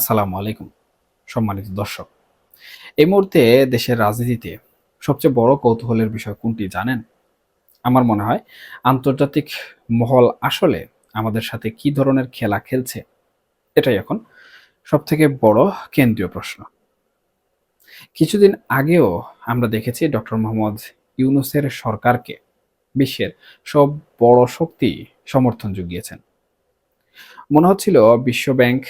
আসসালামু আলাইকুম, সম্মানিত দর্শক। এই মুহূর্তে দেশের রাজনীতিতে সবচেয়ে বড় কৌতূহলের বিষয় কোনটি জানেন? আমার মনে হয় আন্তর্জাতিক মহল আসলে আমাদের সাথে কি ধরনের খেলা খেলছে? এটাই এখন সব থেকে বড় কেন্দ্রীয় প্রশ্ন। কিছুদিন আগেও আমরা দেখেছি ডক্টর মোহাম্মদ ইউনুসের সরকারকে বিশ্বের সব বড় শক্তি সমর্থন জুগিয়েছেন মনে হচ্ছিল বিশ্বব্যাংক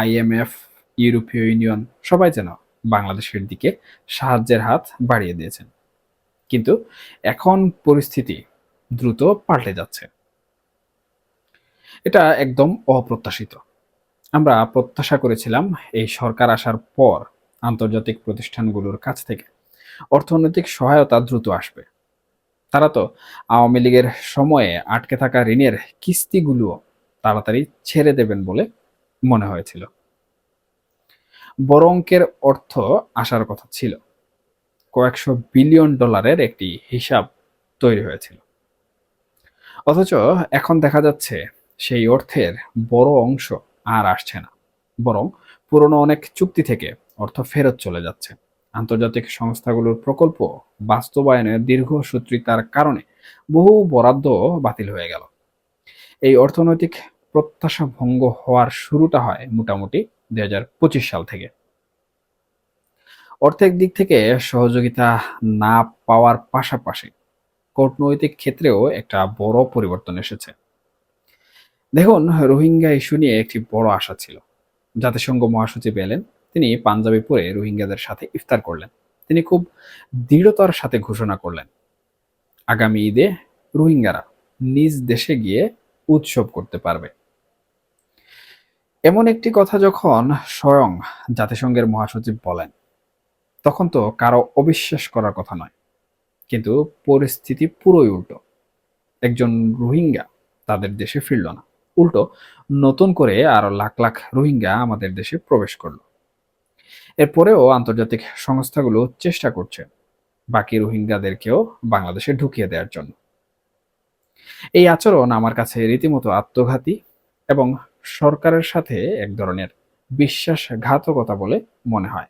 আইএমএফ, ইউরোপীয় ইউনিয়ন সবাই যেন বাংলাদেশের দিকে সাহায্যের হাত বাড়িয়ে দিয়েছেন। কিন্তু এখন পরিস্থিতি দ্রুত পাল্টে যাচ্ছে। এটা একদম অপ্রত্যাশিত। আমরা প্রত্যাশা করেছিলাম এই সরকার আসার পর আন্তর্জাতিক প্রতিষ্ঠানগুলোর কাছ থেকে অর্থনৈতিক সহায়তা দ্রুত আসবে। তারা তো আওয়ামী লীগের সময়ে আটকে থাকা ঋণের কিস্তিগুলোও তাড়াতাড়ি ছেড়ে দেবেন বলে মনে হয়েছিল। বড় অঙ্কের অর্থ আসার কথা ছিল। কয়েকশো বিলিয়ন ডলারের একটি হিসাব তৈরি হয়েছিল। অথচ এখন দেখা যাচ্ছে সেই অর্থের বড় অংশ আর আসছে না। বরং পুরনো অনেক চুক্তি থেকে অর্থ ফেরত চলে যাচ্ছে। আন্তর্জাতিক সংস্থাগুলোর প্রকল্প বাস্তবায়নের দীর্ঘসূত্রিতার কারণে বহু বরাদ্দ বাতিল হয়ে গেল। এই অর্থনৈতিক প্রত্যাশা ভঙ্গ হওয়ার শুরুটা হয় মোটামুটি দুই হাজার পঁচিশ সাল থেকে। অর্থের দিক থেকে সহযোগিতা না পাওয়ার পাশাপাশি কূটনৈতিক ক্ষেত্রেও একটা বড় পরিবর্তন এসেছে। দেখুন, রোহিঙ্গা ইস্যু নিয়ে একটি বড় আশা ছিল। জাতিসংঘ মহাসচিব এলেন, তিনি পাঞ্জাবি পরে রোহিঙ্গাদের সাথে ইফতার করলেন। তিনি খুব দৃঢ়তার সাথে ঘোষণা করলেন, আগামী ঈদে রোহিঙ্গারা নিজ দেশে গিয়ে উৎসব করতে পারবে। এমন একটি কথা যখন স্বয়ং জাতিসংঘের মহাসচিব বলেন, তখন তো কারও অবিশ্বাস করার কথা নয়। কিন্তু পরিস্থিতি পুরোই উল্টো। একজন রোহিঙ্গা তাদের দেশে ফিরল না। উল্টো, নতুন করে আরও লাখ লাখ রোহিঙ্গা আমাদের দেশে প্রবেশ করল। এরপরেও আন্তর্জাতিক সংস্থাগুলো চেষ্টা করছে বাকি রোহিঙ্গাদেরকেও বাংলাদেশে ঢুকিয়ে দেওয়ার জন্য। এই আচরণ আমার কাছে রীতিমতো আত্মঘাতী এবং সরকারের সাথে এক ধরনের বিশ্বাসঘাতকতা বলে মনে হয়।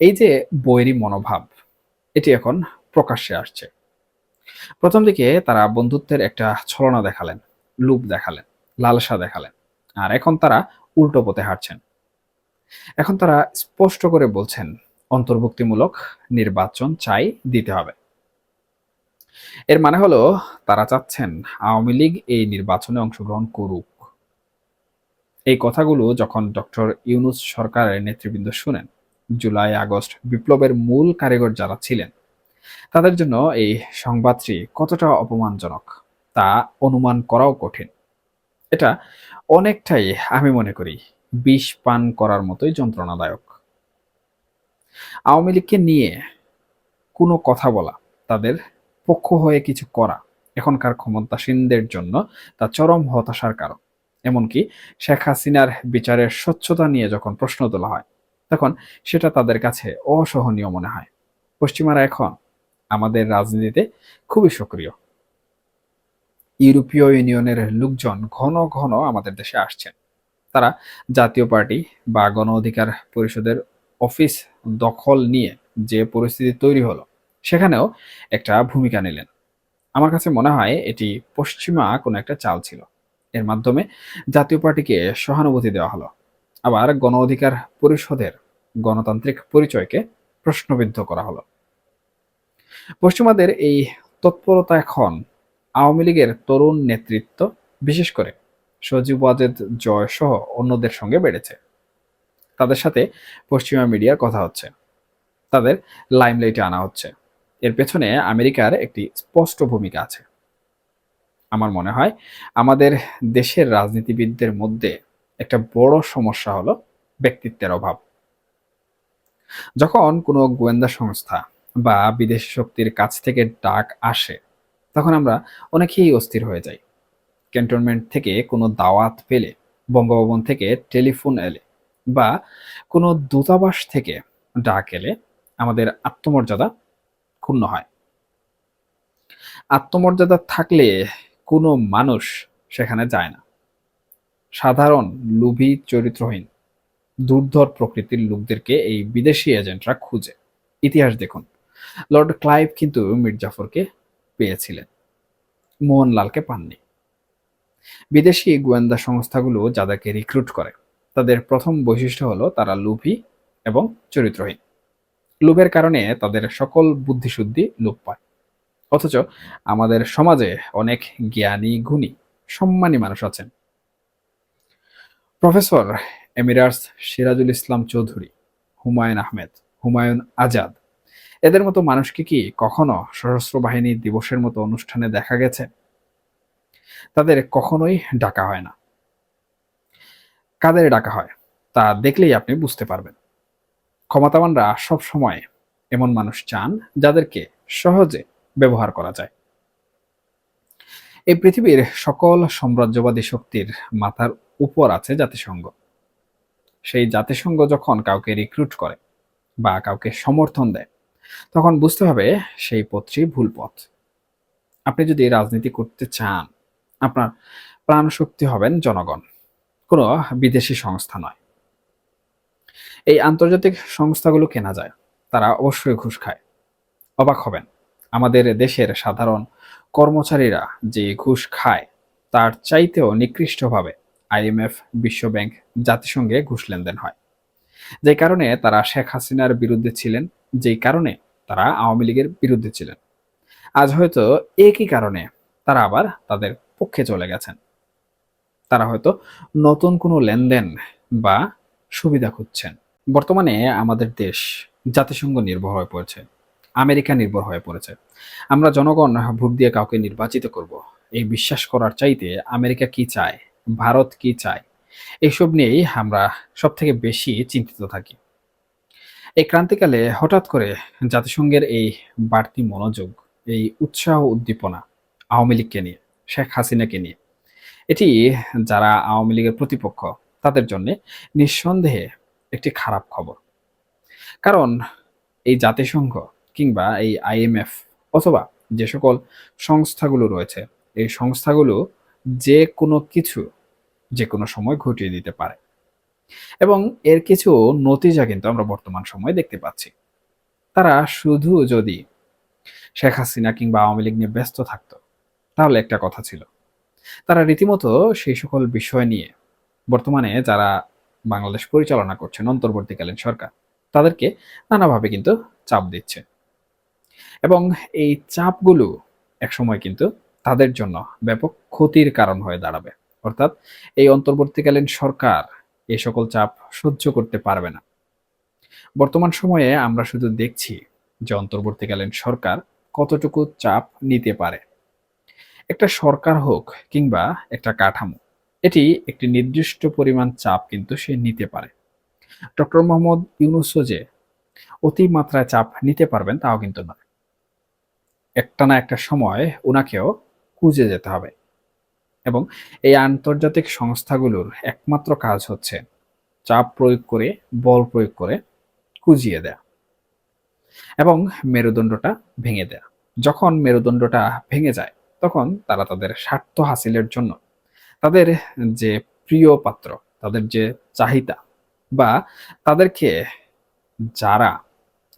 এই যে বৈরী মনোভাব, এটি এখন প্রকাশ্যে আসছে। প্রথম দিকে তারা বন্ধুত্বের একটা ছলনা দেখালেন, লুপ দেখালেন, লালসা দেখালেন, আর এখন তারা উল্টো পথে হাঁটছেন। এখন তারা স্পষ্ট করে বলছেন, অন্তর্ভুক্তিমূলক নির্বাচন চাই দিতে হবে। এর মানে হলো, তারা চাচ্ছেন আওয়ামী লীগ এই নির্বাচনে অংশগ্রহণ করুক। এই কথাগুলো যখন ডক্টর ইউনুস সরকারের নেতৃবৃন্দ শুনেন, জুলাই, আগস্ট বিপ্লবের মূল কারিগর যারা ছিলেন, তাদের জন্য এই সংবাদটি কতটা অপমানজনক, তা অনুমান করাও কঠিন। এটা অনেকটাই আমি মনে করি বিষ পান করার মতোই যন্ত্রণাদায়ক। আওয়ামী লীগকে নিয়ে কোনো কথা বলা তাদের পক্ষ হয়ে কিছু করা এখনকার ক্ষমতাসীনদের জন্য তা চরম হতাশার কারণ। এমনকি শেখ হাসিনার বিচারের স্বচ্ছতা নিয়ে যখন প্রশ্ন তোলা হয়, তখন সেটা তাদের কাছে অসহনীয় মনে হয়। পশ্চিমারা এখন আমাদের রাজনীতিতে খুবই সক্রিয়। ইউরোপীয় ইউনিয়নের লোকজন ঘন ঘন আমাদের দেশে আসছেন। তারা জাতীয় পার্টি বা গণ অধিকার পরিষদের অফিস দখল নিয়ে যে পরিস্থিতি তৈরি হলো সেখানেও একটা ভূমিকা নিলেন। আমার কাছে মনে হয় এটি পশ্চিমা কোনো একটা চাল ছিল। এর মাধ্যমে জাতীয় পার্টিকে সহানুভূতি দেওয়া হলো। আবার গণ অধিকার পরিষদের গণতান্ত্রিক পরিচয়কে প্রশ্নবিদ্ধ করা হলো। পশ্চিমাদের এই তৎপরতা এখন আওয়ামী লীগের তরুণ নেতৃত্ব, বিশেষ করে সজীব ওয়াজেদ, জয় সহ অন্যদের সঙ্গে বেড়েছে। তাদের সাথে পশ্চিমা মিডিয়ার কথা হচ্ছে। তাদের লাইমলাইটে আনা হচ্ছে। এর পেছনে আমেরিকার একটি স্পষ্ট ভূমিকা আছে। আমার মনে হয় আমাদের দেশের রাজনীতিবিদদের মধ্যে একটা বড় সমস্যা হলো ব্যক্তিত্বের অভাব। যখন কোনো গোয়েন্দা সংস্থা বা বিদেশি শক্তির কাছ থেকে ডাক আসে, তখন আমরা অনেকেই অস্থির হয়ে যাই। ক্যান্টনমেন্ট থেকে কোনো দাওয়াত পেলে, বঙ্গভবন থেকে টেলিফোন এলে বা কোনো দূতাবাস থেকে ডাক এলে আমাদের আত্মমর্যাদা ক্ষুণ্ণ হয়। আত্মমর্যাদা থাকলে কোনো মানুষ সেখানে যায় না। সাধারণ লোভী চরিত্রহীন, দুর্ধর প্রকৃতির লোকদেরকে এই বিদেশি এজেন্টরা খুঁজে। ইতিহাস দেখুন, লর্ড ক্লাইভ কিন্তু মির্জাফরকে পেয়েছিলেন। মোহনলালকে পাননি। বিদেশি গোয়েন্দা সংস্থাগুলো যাদেরকে রিক্রুট করে, তাদের প্রথম বৈশিষ্ট্য হলো তারা লোভী এবং চরিত্রহীন। লোভের কারণে তাদের সকল বুদ্ধিশুদ্ধি লোপ পায়। অথচ আমাদের সমাজে অনেক জ্ঞানী গুণী, সম্মানী মানুষ আছেন। প্রফেসর এমিরার্স সিরাজুল ইসলাম চৌধুরী, হুমায়ুন আহমেদ, হুমায়ুন আজাদ, এদের মতো মানুষকে কি কখনো সশস্ত্র বাহিনী দিবসের মতো অনুষ্ঠানে দেখা গেছে? তাদের কখনোই ডাকা হয় না। কাদের ডাকা হয় তা দেখলেই আপনি বুঝতে পারবেন। ক্ষমতাবানরা সব সময় এমন মানুষ চান যাদেরকে সহজে ব্যবহার করা যায়। এই পৃথিবীর সকল সাম্রাজ্যবাদী শক্তির মাথার উপর আছে জাতিসংঘ। সেই জাতিসংঘ যখন কাউকে রিক্রুট করে বা কাউকে সমর্থন দেয়, তখন বুঝতে হবে সেই পথটি ভুল পথ। আপনি যদি রাজনীতি করতে চান, আপনার প্রাণশক্তি হবেন জনগণ, কোনো বিদেশি সংস্থা নয়। এই আন্তর্জাতিক সংস্থাগুলো কেনা যায়, তারা অবশ্যই ঘুষ খায়। অবাক হবেন, আমাদের দেশের সাধারণ কর্মচারীরা যে ঘুষ খায়, তার চাইতেও নিকৃষ্টভাবে আইএমএফ বিশ্বব্যাংক, জাতিসংঘে ঘুষ লেনদেন হয়। যে কারণে তারা শেখ হাসিনার বিরুদ্ধে ছিলেন, যেই কারণে তারা আওয়ামী লীগের বিরুদ্ধে ছিলেন। আজ হয়তো একই কারণে তারা আবার তাদের পক্ষে চলে গেছেন। তারা হয়তো নতুন কোনো লেনদেন বা সুবিধা খুঁজছেন। বর্তমানে আমাদের দেশ জাতিসংঘ নির্ভর হয়ে পড়েছে, আমেরিকা নির্ভর হয়ে পড়েছে। আমরা জনগণ ভোট দিয়ে কাউকে নির্বাচিত করব। এই বিশ্বাস করার চাইতে আমেরিকা কি চায়, ভারত কি চায় এইসব নিয়েই আমরা সব থেকে বেশি চিন্তিত থাকি। এই ক্রান্তিকালে হঠাৎ করে জাতিসংঘের এই বাড়তি মনোযোগ, এই উৎসাহ উদ্দীপনা আওয়ামী লীগকে নিয়ে, শেখ হাসিনাকে নিয়ে, এটি যারা আওয়ামী লীগের প্রতিপক্ষ, তাদের জন্য নিঃসন্দেহে একটি খারাপ খবর। কারণ এই জাতিসংঘ কিংবা এই আইএমএফ অথবা যে সকল সংস্থাগুলো রয়েছে, এই সংস্থাগুলো যে কোনো কিছু, যে কোনো সময় ঘটিয়ে দিতে পারে। এবং এর কিছু নতিজা কিন্তু আমরা বর্তমান সময়ে দেখতে পাচ্ছি। তারা শুধু যদি শেখ হাসিনা কিংবা আওয়ামী লীগ নিয়ে ব্যস্ত থাকতো, তাহলে একটা কথা ছিল। তারা রীতিমতো সেই সকল বিষয় নিয়ে বর্তমানে যারা বাংলাদেশ পরিচালনা করছেন অন্তর্বর্তীকালীন সরকার। তাদেরকে নানাভাবে কিন্তু চাপ দিচ্ছে। এবং এই চাপগুলো একসময় কিন্তু তাদের জন্য ব্যাপক ক্ষতির কারণ হয়ে দাঁড়াবে। অর্থাৎ এই অন্তর্বর্তীকালীন সরকার এই সকল চাপ সহ্য করতে পারবে না। বর্তমান সময়ে আমরা শুধু দেখছি যে অন্তর্বর্তীকালীন সরকার কতটুকু চাপ নিতে পারে। একটা সরকার হোক কিংবা একটা কাঠামো এটি একটি নির্দিষ্ট পরিমাণ চাপ কিন্তু সে নিতে পারে। ডক্টর মোহাম্মদ ইউনুসও যে অতিমাত্রায় চাপ নিতে পারবেন তাও কিন্তু নয়। একটা না একটা সময় ওনাকেও কুজে যেতে হবে এবং এই আন্তর্জাতিক সংস্থাগুলোর একমাত্র কাজ হচ্ছে চাপ প্রয়োগ করে, বল প্রয়োগ করে কুজিয়ে দেয়া এবং মেরুদণ্ডটা ভেঙে দেয়া। যখন মেরুদণ্ডটা ভেঙে যায়, তখন তারা তাদের স্বার্থ হাসিলের জন্য তাদের যে প্রিয় পাত্র, তাদের যে চাহিদা বা তাদেরকে যারা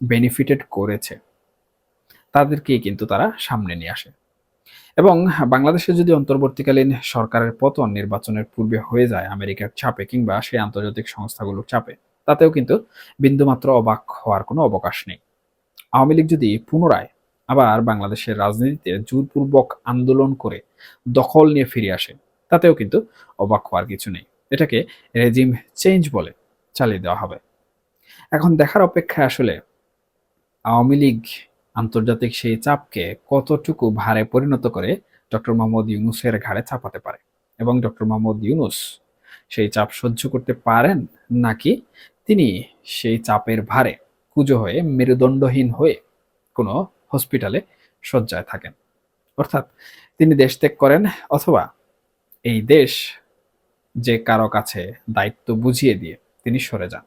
বেনিফিটেড করেছে, তাদেরকেই কিন্তু তারা সামনে নিয়ে আসে। এবং বাংলাদেশে যদি অন্তর্বর্তীকালীন সরকারের পতন নির্বাচনের পূর্বে হয়ে যায়, আমেরিকার চাপে কিংবা সেই আন্তর্জাতিক সংস্থাগুলোর চাপে, তাতেও কিন্তু বিন্দুমাত্র অবাক হওয়ার কোনো অবকাশ নেই। আওয়ামী লীগ যদি পুনরায় আবার বাংলাদেশের রাজনীতিতে জোরপূর্বক আন্দোলন করে দখল নিয়ে ফিরে আসে তাতেও কিন্তু অবাক হওয়ার কিছু নেই। এটাকে রেজিম চেঞ্জ বলে চালিয়ে দেওয়া হবে। এখন দেখার অপেক্ষা আসলে আওয়ামী লীগ আন্তর্জাতিক সেই চাপকে কতটুকু ভারে পরিণত করে ডক্টর মোহাম্মদ ইউনুসের ঘাড়ে চাপাতে পারে এবং ডক্টর মোহাম্মদ ইউনুস সেই চাপ সহ্য করতে পারেন নাকি তিনি সেই চাপের ভারে কুজো হয়ে, মেরুদণ্ডহীন হয়ে কোনো হসপিটালে শয্যায় থাকেন? অর্থাৎ তিনি দেশ ত্যাগ করেন অথবা এই দেশ যে কারও কাছে দায়িত্ব বুঝিয়ে দিয়ে তিনি সরে যান।